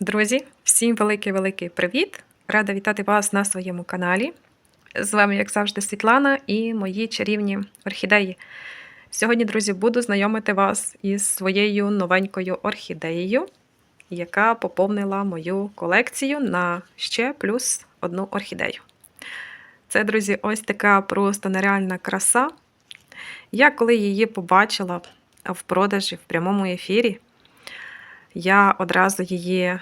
Друзі, всім великий-великий привіт! Рада вітати вас на своєму каналі. З вами, як завжди, Світлана і мої чарівні орхідеї. Сьогодні, друзі, буду знайомити вас із своєю новенькою орхідеєю, яка поповнила мою колекцію на ще плюс одну орхідею. Це, друзі, ось така просто нереальна краса. Я коли її побачила в продажі в прямому ефірі, я одразу її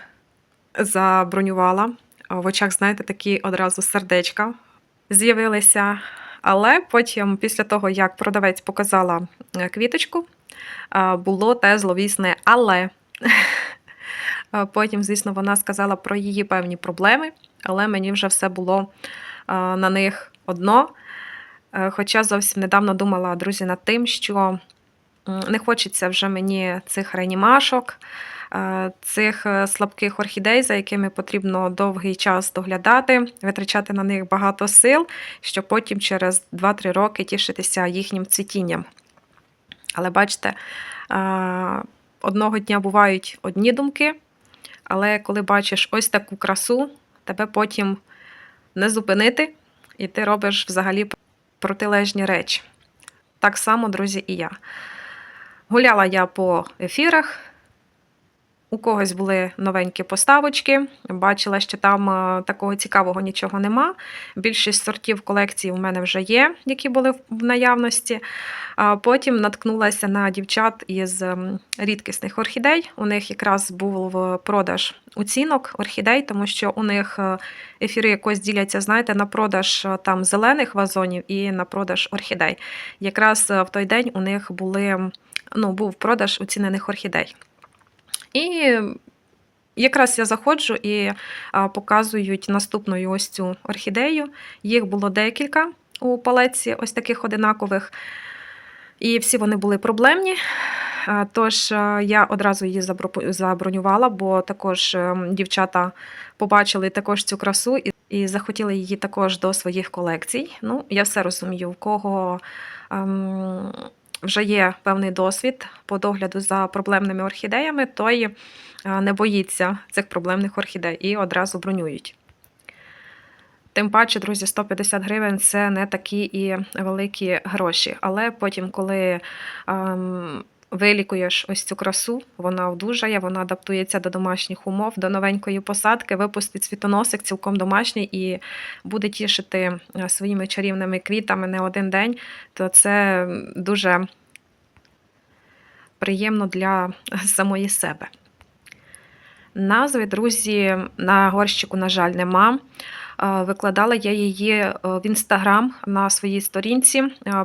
забронювала. В очах, знаєте, такі одразу сердечка з'явилися. Але потім, після того, як продавець показала е, квіточку, е, було те зловісне але. Е, Потім, звісно, вона сказала про її певні проблеми, але мені вже все було на них одно. Хоча зовсім недавно думала, друзі, над тим, що не хочеться вже мені цих реанімашок, цих слабких орхідей, за якими потрібно довгий час доглядати, витрачати на них багато сил, щоб потім через 2-3 роки тішитися їхнім цвітінням. Але бачите, одного дня бувають одні думки, але коли бачиш ось таку красу, тебе потім не зупинити, і ти робиш взагалі протилежні речі. Так само, друзі, і я. Гуляла я по ефірах. У когось були новенькі поставочки. Бачила, що там е, такого цікавого нічого нема. Більшість сортів колекції у мене вже є, які були в наявності. Потім наткнулася на дівчат із ем, рідкісних орхідей. У них якраз був продаж оцінок орхідей, тому що у них е, ефіри якось діляться, знаєте, на продаж е, там зелених вазонів і на продаж орхідей. Якраз в той день у них були, ну, був продаж оцінених орхідей. І якраз я заходжу і показують наступну ось цю орхідею. Їх було декілька у палеці, ось таких одинакових. І всі вони були проблемні. Тож я одразу її забронювала, бо також е, дівчата побачили також цю красу і захотіли її також до своїх колекцій. Ну, я все розумію, в кого ем, вже є певний досвід по догляду за проблемними орхідеями, той не боїться цих проблемних орхідей і одразу бронюють. Тим паче, друзі, 150 гривень це не такі і великі гроші. Але потім, коли ем, вилікуєш ось цю красу, вона одужає, вона адаптується до домашніх умов, до новенької посадки, випустить світоносик цілком домашній і буде тішити е, своїми чарівними квітами не один день, то це дуже приємно для самої себе. Назви, друзі, на горщику, на жаль, нема. Викладала я її е, в інстаграм на своїй сторінці,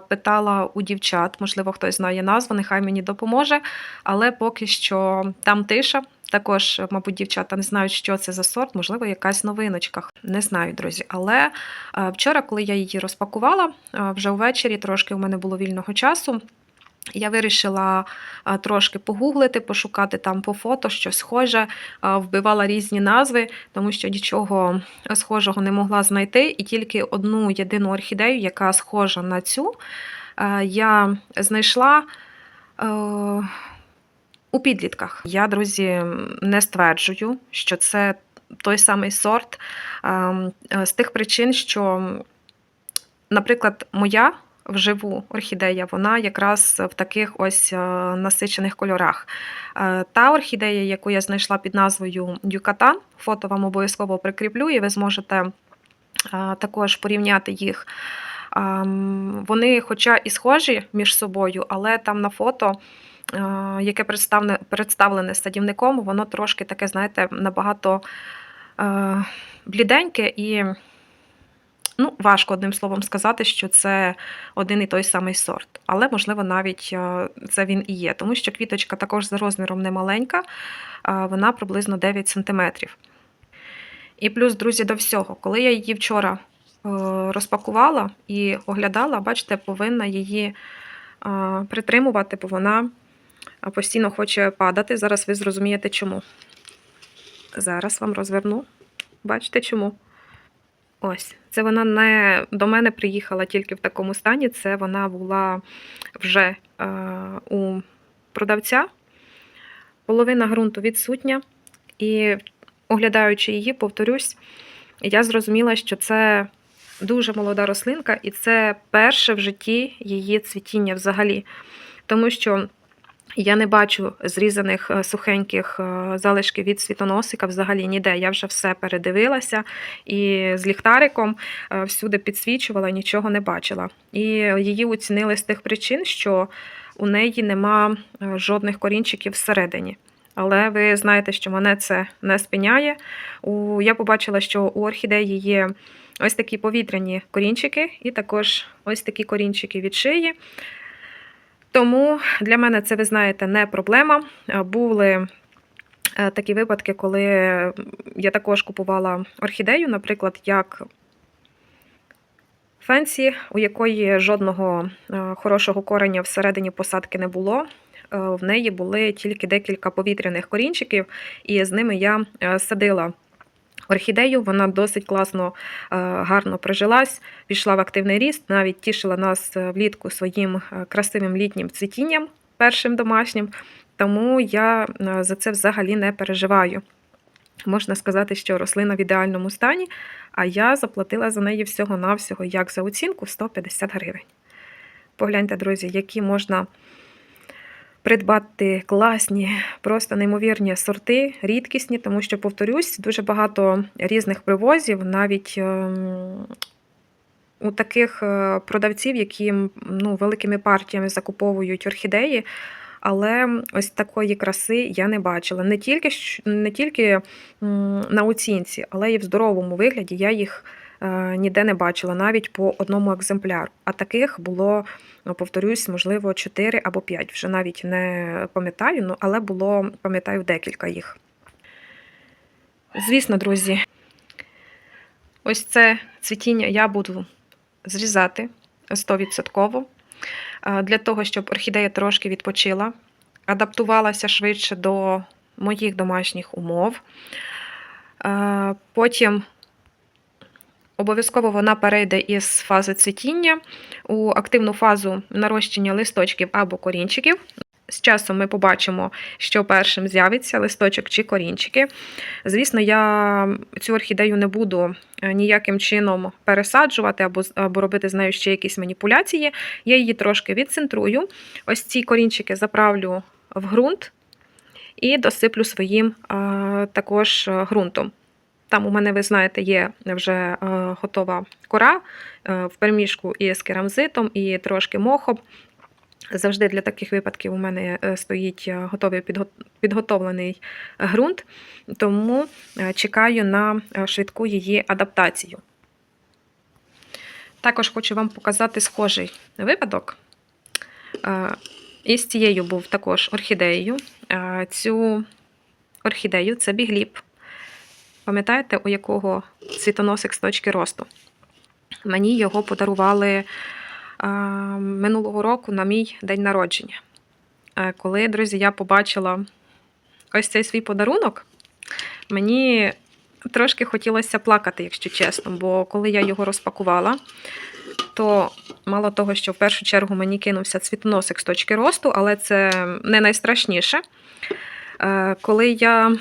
питала у дівчат, можливо, хтось знає назву, нехай мені допоможе. Але поки що там тиша. Також, мабуть, дівчата не знають, що це за сорт, можливо, якась новиночка. Не знаю, друзі. Але вчора, коли я її розпакувала, вже ввечері трошки у мене було вільного часу. Я вирішила трошки погуглити, пошукати там по фото щось схоже, вбивала різні назви, тому що нічого схожого не могла знайти. І тільки одну єдину орхідею, яка схожа на цю, я знайшла у підлітках. Я, друзі, не стверджую, що це той самий сорт з тих причин, що, наприклад, моя вживу орхідея, вона якраз в таких ось е, насичених кольорах. Е, та орхідея, яку я знайшла під назвою Юкатан, фото вам обов'язково прикріплю, і ви зможете е, також порівняти їх. Вони, хоча і схожі між собою, але там на фото. Яке представлене садівником, воно трошки таке, знаєте, набагато бліденьке і Ну, важко одним словом сказати, що це один і той самий сорт. Але, можливо, навіть е, це він і є, тому що квіточка також за розміром не маленька, вона приблизно 9 см. І плюс, друзі, до всього, коли я її вчора е, розпакувала і оглядала, бачите, повинна її е, притримувати, бо вона постійно хоче падати. Зараз ви зрозумієте, чому. Зараз вам розверну. Бачите чому? Ось, це вона не до мене приїхала тільки в такому стані. Це вона була вже е, у продавця. Половина ґрунту відсутня. І оглядаючи її, повторюсь, я зрозуміла, що це дуже молода рослинка, і це перше в житті її цвітіння взагалі. Тому що я не бачу зрізаних е, сухеньких е, залишків від світоносика взагалі ніде. Я вже все передивилася і з ліхтариком е, всюди підсвічувала, нічого не бачила. І її оцінили з тих причин, що у неї нема жодних корінчиків всередині. Але ви знаєте, що мене це не спиняє. Я побачила, що у орхідеї є ось такі повітряні корінчики, і також ось такі корінчики від шиї. Тому для мене це, ви знаєте, не проблема. Е, Були е, такі випадки, коли я також купувала орхідею, наприклад, як фенсі, у якої жодного е, хорошого кореня всередині посадки не було. В неї були тільки декілька повітряних корінчиків, і з ними я садила орхідею. Вона досить класно, е, гарно прижилась, пішла в активний ріст, навіть тішила нас е, влітку своїм е, красивим літнім цвітінням, першим домашнім. Тому я за це взагалі не переживаю. Можна сказати, що рослина в ідеальному стані, а я заплатила за неї всього-навсього, як за оцінку, 150 гривень. Погляньте, друзі, які можна придбати класні, просто неймовірні сорти, рідкісні, тому що, повторюсь, дуже багато різних привозів, навіть ем, у таких е, продавців, які ну, великими партіями закуповують орхідеї. Але ось такої краси я не бачила. Не тільки, не тільки на оцінці, але й в здоровому вигляді я їх ніде не бачила, навіть по одному екземпляру. А таких було, ну, повторюсь, можливо, 4 або 5. Вже навіть не пам'ятаю, ну, але було, пам'ятаю, декілька їх. Звісно, друзі, ось це цвітіння я буду зрізати 100%. е, Для того, щоб орхідея трошки відпочила, адаптувалася швидше до моїх домашніх умов. Е, Потім обов'язково вона перейде із фази цвітіння у активну фазу нарощення листочків або корінчиків. З часом ми побачимо, що першим з'явиться листочок чи корінчики. Звісно, я цю орхідею не буду е, ніяким чином пересаджувати або, або робити з нею ще якісь маніпуляції. Я її трошки відцентрую. Ось ці корінчики заправлю в ґрунт і досиплю своїм а, також е, ґрунтом. Там у мене, ви знаєте, є вже е, готова кора е, в переміжку із керамзитом і трошки мохом. Завжди для таких випадків у мене е, стоїть готовий підготовлений ґрунт, тому чекаю на швидку її адаптацію. Також хочу вам показати схожий випадок. Е, І з цією був також орхідеєю. Цю орхідею це бігліп. Пам'ятаєте, у якого цвітоносик з точки росту? Мені його подарували а, минулого року на мій день народження. Е, Коли, друзі, я побачила ось цей свій подарунок, мені трошки хотілося плакати, якщо чесно, бо коли я його розпакувала, то мало того, що в першу чергу мені кинувся цвітоносик з точки росту, але це не найстрашніше. Е, Коли я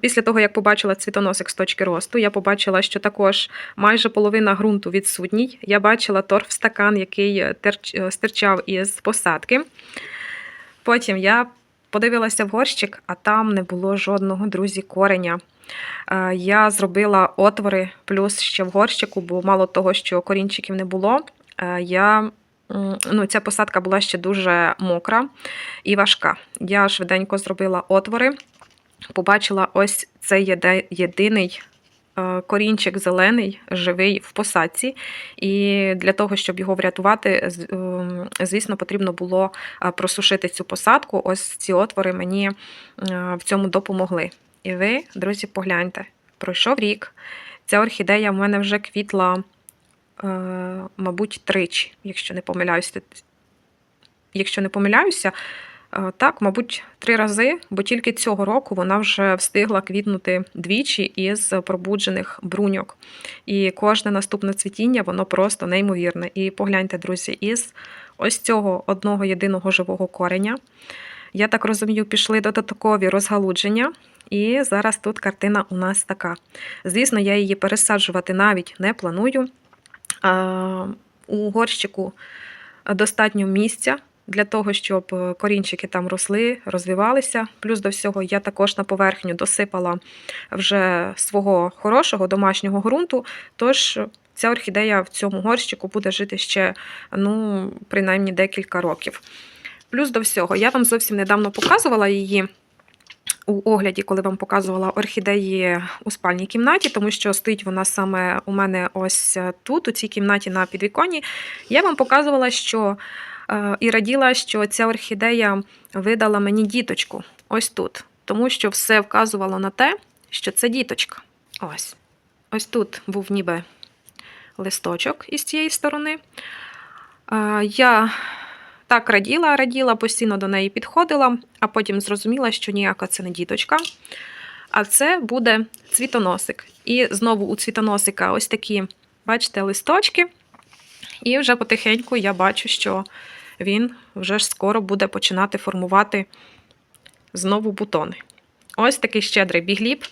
Після того, як побачила цвітоносик з точки росту, я побачила, що також майже половина ґрунту відсутній. Я бачила торфстакан, який терч- е, стирчав із посадки. Потім я подивилася в горщик, а там не було жодного друзі кореня. Е, Я зробила отвори плюс ще в горщику, бо мало того, що корінчиків не було. е, Я ну, ця посадка була ще дуже мокра і важка. Я швиденько зробила отвори побачила ось цей єдиний е, корінчик зелений, живий в посадці. І для того, щоб його врятувати, ем, звісно, потрібно було е, просушити цю посадку. Ось ці отвори мені е, в цьому допомогли. І ви, друзі, погляньте, пройшов рік. Ця орхідея в мене вже квітла, е, мабуть, тричі, якщо не помиляюся. Якщо не помиляюся, Е, Так, мабуть, три рази, бо тільки цього року вона вже встигла квітнути двічі із пробуджених бруньок. І кожне наступне цвітіння, воно просто неймовірне. І погляньте, друзі, із ось цього одного єдиного живого кореня. Я так розумію, пішли додаткові розгалудження, І зараз тут картина у нас така. Звісно, я її пересаджувати навіть не планую. А, У горщику достатньо місця для того, щоб е, корінчики там росли, розвивалися. Плюс до всього я також на поверхню досипала вже свого хорошого домашнього ґрунту. Тож ця орхідея в цьому горщику буде жити ще ну, принаймні декілька років. Плюс до всього, я вам зовсім недавно показувала її у огляді, коли вам показувала орхідеї у спальній кімнаті, тому що стоїть вона саме у мене ось тут, у цій кімнаті на підвіконні. Я вам показувала, що е, і раділа, що ця орхідея видала мені діточку ось тут, тому що все вказувало на те, що це діточка. Ось. Ось тут був ніби листочок із цієї сторони. Я так раділа, раділа, постійно до неї підходила, а потім зрозуміла, що ніяка це не діточка, а це буде цвітоносик. І знову у цвітоносика ось такі, бачите, листочки. І вже потихеньку я бачу, що він вже ж скоро буде починати формувати знову бутони. Ось такий щедрий бігліп.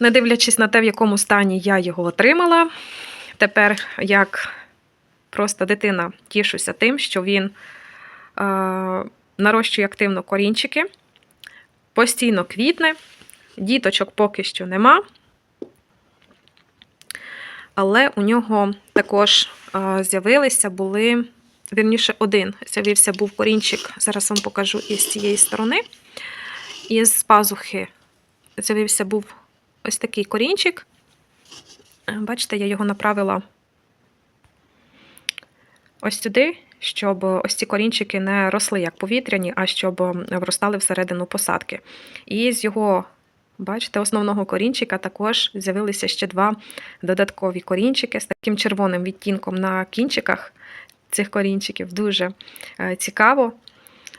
Не дивлячись на те, в якому стані я його отримала. Тепер, як просто дитина, тішуся тим, що він е, нарощує активно корінчики, постійно квітне, діточок поки що нема. Але у нього також е, з'явилися були, вірніше, один з'явився був корінчик, зараз вам покажу із цієї сторони. Із пазухи з'явився був ось такий корінчик. Е, Бачите, я його направила ось сюди, щоб ось ці корінчики не росли як повітряні, а щоб вростали всередину посадки. І з його, бачите, основного корінчика також з'явилися ще два додаткові корінчики з таким червоним відтінком на кінчиках цих корінчиків. Дуже е, цікаво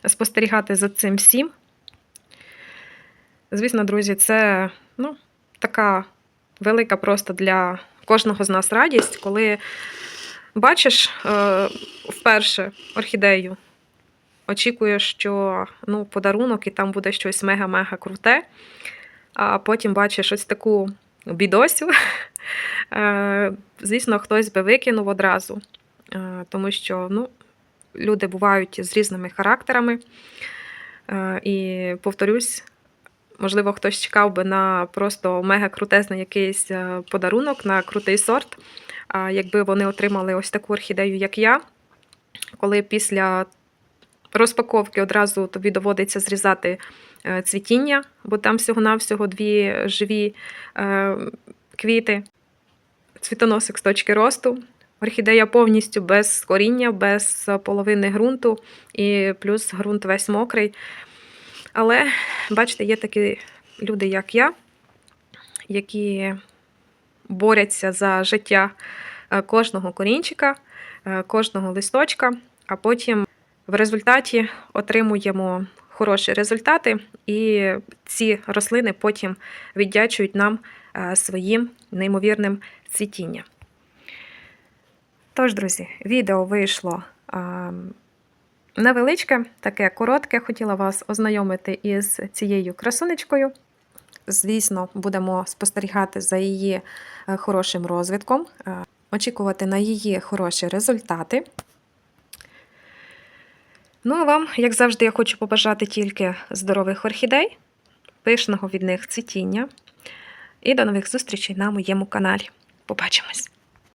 спостерігати за цим всім. Звісно, друзі, це ну, така велика просто для кожного з нас радість, коли бачиш е, вперше орхідею, очікуєш, що ну, подарунок і там буде щось мега-мега круте, а потім бачиш ось таку бідосю. Е, звісно, хтось би викинув одразу, тому що ну, люди бувають з різними характерами. Е, і повторюсь, можливо, хтось чекав би на просто мега крутезний якийсь е, подарунок, на крутий сорт. Якби вони отримали ось таку орхідею, як я, коли після розпаковки одразу тобі доводиться зрізати е, цвітіння, бо там всього-навсього дві живі е, квіти, цвітоносик з точки росту. Орхідея повністю без коріння, без половини ґрунту, і плюс ґрунт весь мокрий. Але, бачите, є такі люди, як я, які борються за життя е, кожного корінчика, е, кожного листочка, а потім в результаті отримуємо хороші результати, і ці рослини потім віддячують нам е, своїм неймовірним цвітінням. Тож, друзі, відео вийшло а, невеличке, таке коротке. Хотіла вас ознайомити із цією красунечкою. Звісно, будемо спостерігати за її е, хорошим розвитком, е, очікувати на її хороші результати. Ну, а вам, як завжди, я хочу побажати тільки здорових орхідей, пишного від них цвітіння. І до нових зустрічей на моєму каналі. Побачимось!